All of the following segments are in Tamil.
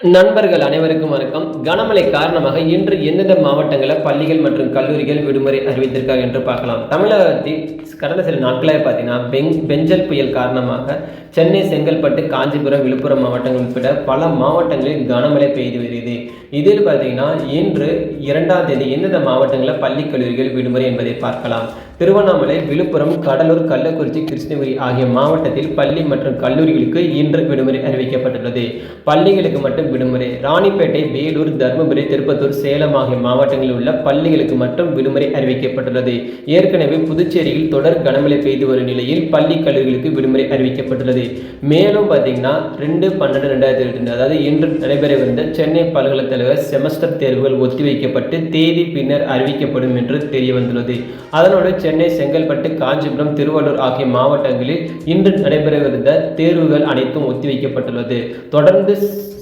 நண்பர்கள் அனைவருக்கும் வணக்கம். கனமழை காரணமாக இன்று எந்தெந்த மாவட்டங்களில் பள்ளிகள் மற்றும் கல்லூரிகள் விடுமுறை அறிவித்திருக்காங்க என்று பார்க்கலாம். தமிழகத்தில் கடந்த சில நாட்களாக பார்த்தீங்கன்னா பெங் பெஞ்சல் புயல் காரணமாக சென்னை செங்கல்பட்டு காஞ்சிபுரம் விழுப்புரம் மாவட்டங்கள் உட்பட பல மாவட்டங்களில் கனமழை பெய்து வருகிறது. இதில் பார்த்தீங்கன்னா இன்று இரண்டாம் தேதி எந்தெந்த மாவட்டங்களில் பள்ளி கல்லூரிகள் விடுமுறை என்பதை பார்க்கலாம். திருவண்ணாமலை விழுப்புரம் கடலூர் கள்ளக்குறிச்சி கிருஷ்ணகிரி ஆகிய மாவட்டத்தில் பள்ளி மற்றும் கல்லூரிகளுக்கு இன்று விடுமுறை அறிவிக்கப்பட்டுள்ளது. பள்ளிகளுக்கு மட்டும் விடுமுறை. ராணிப்பேட்டை வேலூர் தருமபுரி திருப்பத்தூர் சேலம் ஆகிய மாவட்டங்களில் உள்ள பள்ளிகளுக்கு மட்டும் விடுமுறை அறிவிக்கப்பட்டுள்ளது. ஏற்கனவே புதுச்சேரியில் தொடர் கனமழை பெய்து வரும் நிலையில் பள்ளி கல்லூரிகளுக்கு விடுமுறை அறிவிக்கப்பட்டுள்ளது. மேலும் பார்த்தீங்கன்னா ரெண்டு பன்னெண்டு ரெண்டாயிரத்தி இருபத்தி அதாவது இன்று நடைபெறவிருந்த சென்னை பல்கலைக்கழக செமஸ்டர் தேர்வுகள் ஒத்திவைக்கப்பட்டு தேதி பின்னர் அறிவிக்கப்படும் என்று தெரிய வந்துள்ளது அதனோடு சென்னை செங்கல்பட்டு காஞ்சிபுரம் திருவள்ளூர் ஆகிய மாவட்டங்களில் இன்று நடைபெறவிருந்த தேர்வுகள் அனைத்தும் ஒத்திவைக்கப்பட்டுள்ளது. தொடர்ந்து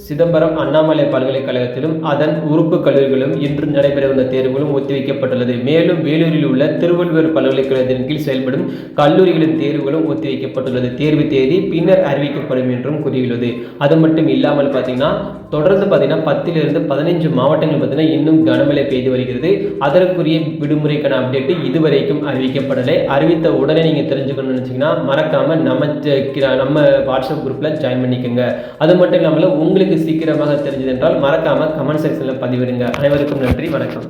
சிதம்பரம் அண்ணாமலை பல்கலைக்கழகத்திலும் அதன் உறுப்பு கல்லூரிகளும் இன்று நடைபெறவுள்ள தேர்வுகளும் ஒத்திவைக்கப்பட்டுள்ளது. மேலும் வேலூரில் உள்ள திருவள்ளுவர் பல்கலைக்கழகத்தின் கீழ் செயல்படும் கல்லூரிகளின் தேர்வுகளும் ஒத்திவைக்கப்பட்டுள்ளது. தேர்வு தேதி பின்னர் அறிவிக்கப்படும் என்றும் கூறியுள்ளது. அது மட்டும் இல்லாமல் பார்த்தீங்கன்னா தொடர்ந்து பார்த்தீங்கன்னா பத்திலிருந்து பதினைஞ்சு மாவட்டங்கள் பார்த்தீங்கன்னா இன்னும் கனமழை பெய்து வருகிறது. அதற்குரிய விடுமுறைக்கான அப்டேட் இதுவரைக்கும் அறிவிக்கப்படலை. அறிவித்த உடனே நீங்கள் தெரிஞ்சுக்கணும்னு நினச்சிங்கன்னா மறக்காமல் நம்ம நம்ம வாட்ஸ்அப் குரூப்பில் ஜாயின் பண்ணிக்கோங்க. அது மட்டும் இல்லாமல் உங்களுக்கு சீக்கிரமாக தெரிஞ்சது என்றால் மறக்காமல் கமெண்ட் செக்ஷனில் பதிவிடுங்க. அனைவருக்கும் நன்றி வணக்கம்.